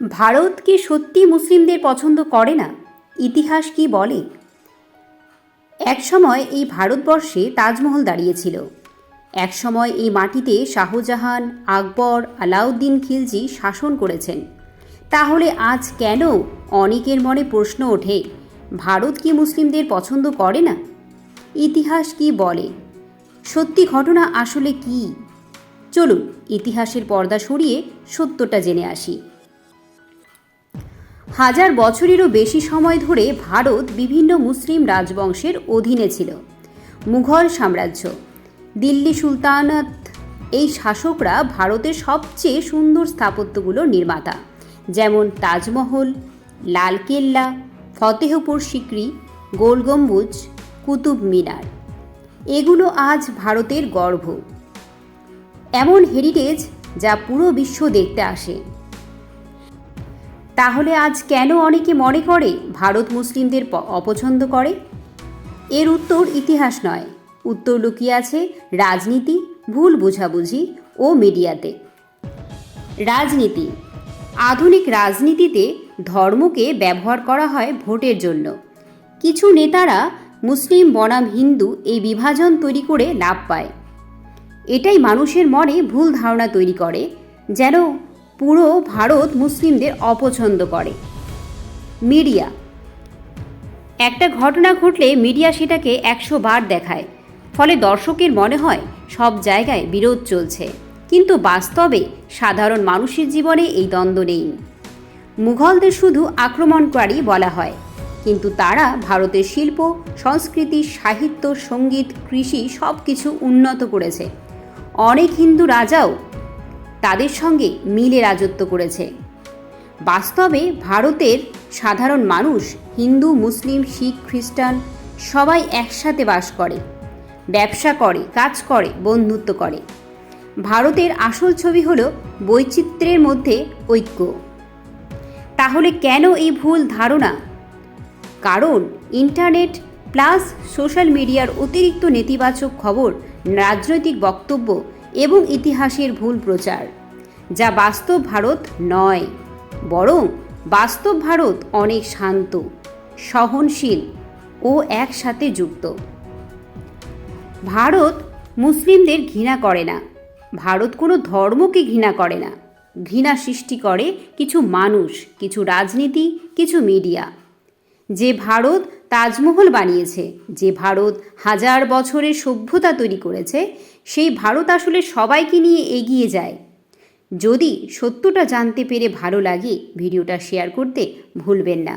ভারত কি সত্যি মুসলিমদের পছন্দ করে না? ইতিহাস কি বলে? একসময় এই ভারতবর্ষে তাজমহল দাঁড়িয়েছিল। একসময় এই মাটিতে শাহজাহান, আকবর, আলাউদ্দিন খিলজি শাসন করেছেন। তাহলে আজ কেন অনেকের মনে প্রশ্ন ওঠে, ভারত কি মুসলিমদের পছন্দ করে না? ইতিহাস কি বলে? সত্যি ঘটনা আসলে কি? চলুন ইতিহাসের পর্দা সরিয়ে সত্যটা জেনে আসি। হাজার বছরেরও বেশি সময় ধরে ভারত বিভিন্ন মুসলিম রাজবংশের অধীনে ছিল। মুঘল সাম্রাজ্য। দিল্লি সুলতানাত এই শাসকরা ভারতের সবচেয়ে সুন্দর স্থাপত্যগুলোর নির্মাতা। যেমন তাজমহল লালকেল্লা ফতেহপুর সিকরি, গোল গম্বুজ, কুতুব মিনার। এগুলো আজ ভারতের গর্ভ। এমন হেরিটেজ যা পুরো বিশ্ব দেখতে আসে। তাহলে আজ কেন অনেকে মনে করে ভারত মুসলিমদের অপছন্দ করে? এর উত্তর ইতিহাস নয়। উত্তর লুকিয়ে আছে রাজনীতি, ভুল বোঝাবুঝি ও মিডিয়াতে। রাজনীতি। আধুনিক রাজনীতিতে ধর্মকে ব্যবহার করা হয় ভোটের জন্য। কিছু নেতারা মুসলিম বনাম হিন্দু এই বিভাজন তৈরি করে লাভ পায়। এটাই মানুষের মনে ভুল ধারণা তৈরি করে, যেন পুরো ভারত মুসলিমদের অপছন্দ করে। মিডিয়া। একটা ঘটনা ঘটলে মিডিয়া সেটাকে একশো বার দেখায়। ফলে দর্শকের মনে হয় সব জায়গায় বিরোধ চলছে। কিন্তু বাস্তবে সাধারণ মানুষের জীবনে এই দ্বন্দ্ব নেই। মুঘলদের শুধু আক্রমণকারী বলা হয়। কিন্তু তারা ভারতের শিল্প, সংস্কৃতি, সাহিত্য, সংগীত, কৃষি সব কিছু উন্নত করেছে। অনেক হিন্দু রাজাও তাদের সঙ্গে মিলে রাজত্ব করেছে। বাস্তবে ভারতের সাধারণ মানুষ, হিন্দু, মুসলিম, শিখ, খ্রিস্টান, সবাই একসাথে বাস করে, ব্যবসা করে, কাজ করে, বন্ধুত্ব করে। ভারতের আসল ছবি হলো বৈচিত্র্যের মধ্যে ঐক্য। তাহলে কেন এই ভুল ধারণা? কারণ ইন্টারনেট প্লাস সোশ্যাল মিডিয়ার অতিরিক্ত নেতিবাচক খবর, রাজনৈতিক বক্তব্য এবং ইতিহাসের ভুল প্রচার, যা বাস্তব ভারত নয়, বরং বাস্তব ভারত অনেক শান্ত, সহনশীল ও একসাথে যুক্ত। ভারত মুসলিমদের ঘৃণা করে না। ভারত কোনো ধর্মকে ঘৃণা করে না। ঘৃণা সৃষ্টি করে কিছু মানুষ, কিছু রাজনীতি, কিছু মিডিয়া। যে ভারত তাজমহল বানিয়েছে। যে ভারত হাজার বছরের সভ্যতা তৈরি করেছে, সেই ভারত আসলে সবাইকে নিয়ে এগিয়ে যায়। যদি সত্যটা জানতে পেরে ভালো লাগে, ভিডিওটা শেয়ার করতে ভুলবেন না।